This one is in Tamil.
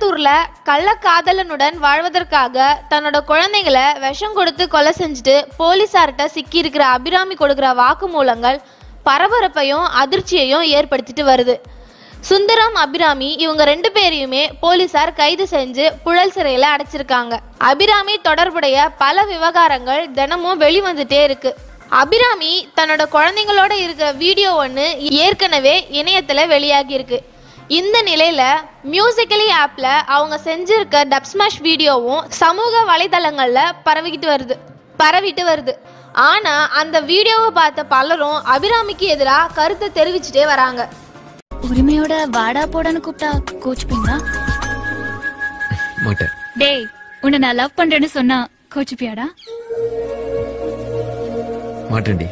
குன்னத்தூர்ல கள்ளக்காதலனுடன் வாழ்வதற்காக தன்னோட குழந்தைங்களை விஷம் கொடுத்து கொலை செஞ்சுட்டு போலீசார்கிட்ட சிக்கி இருக்கிற அபிராமி கொடுக்கிற வாக்குமூலங்கள் பரபரப்பையும் அதிர்ச்சியையும் ஏற்படுத்திட்டு வருது. சுந்தரம் அபிராமி இவங்க ரெண்டு பேரையுமே போலீசார் கைது செஞ்சு புழல் சிறையில அடைச்சிருக்காங்க. அபிராமி தொடர்புடைய பல விவகாரங்கள் தினமும் வெளிவந்துட்டே இருக்கு. அபிராமி தன்னோட குழந்தைங்களோட இருக்கிற வீடியோ ஒன்று ஏற்கனவே இணையத்தில் வெளியாகி இருக்கு இந்த நிலையில மியூசிக்கலி ஆப்ல அவங்க செஞ்சிருக்க டப் ஸ்மாஷ் வீடியோவும் சமூக வலைதளங்கள்ல பரவிக்கிட்டு வருது பரவிட்டு வருது. ஆனா அந்த வீடியோவை பார்த்த பலரும் அபிராமிக்கு எதிராக கருத்தை தெரிவிச்சுட்டே வராங்க. உரிமையோட வாடா போடான்னு கூப்பிட்டா கோச்சுப்பீங்களா? மாட்டேன். டேய் உன்னை நான் லவ் பண்றேன்னு சொன்னா கோச்சுப்பியாடா? மாட்டேன்டி.